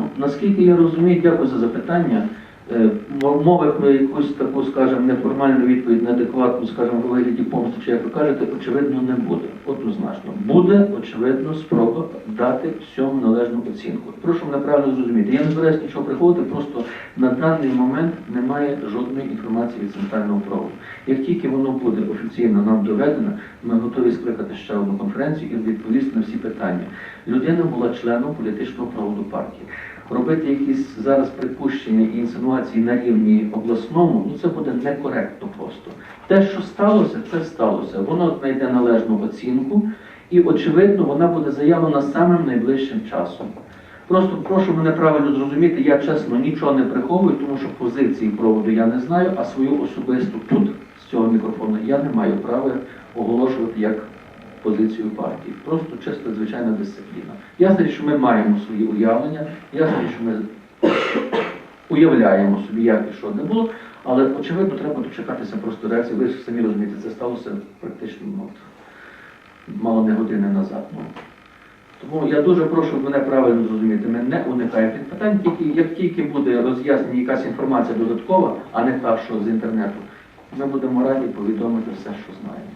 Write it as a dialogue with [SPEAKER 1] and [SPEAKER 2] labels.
[SPEAKER 1] Ну, наскільки я розумію, дякую за запитання. Е, Мови про якусь таку, скажімо, неформальну відповідь, неадекватну, скажімо, у вигляді помсти, чи як ви кажете, очевидно, не буде. Однозначно. Буде, очевидно, спроба дати всьому належну оцінку. Прошу мене правильно зрозуміти. Я не збираюсь нічого приховувати, просто на даний момент немає жодної інформації від центрального проводу. Як тільки воно буде офіційно нам доведено, ми готові скликати ще одну конференцію і відповісти на всі питання. Людина була членом політичного проводу партії. Робити якісь зараз припущення і інсинуації на рівні обласному, ну це буде некоректно просто. Те, що сталося, це сталося. Воно знайде належну оцінку, і очевидно, вона буде заявлена самим найближчим часом. Просто прошу мене правильно зрозуміти, я чесно нічого не приховую, тому що позиції проводу я не знаю, а свою особисту тут, з цього мікрофону, я не маю права оголошувати як позицію партії. Просто чисто звичайна дисципліна. Ясно, що ми маємо свої уявлення, ясно, що ми уявляємо собі, як і що не було, але очевидно треба дочекатися просто реакції. Ви ж самі розумієте, це сталося практично ну, мало не години назад. Ну. Тому я дуже прошу мене правильно зрозуміти. Ми не уникаємо тих питань, тільки як тільки буде роз'яснення якась інформація додаткова, а не та, що з інтернету, ми будемо раді повідомити все, що знаємо.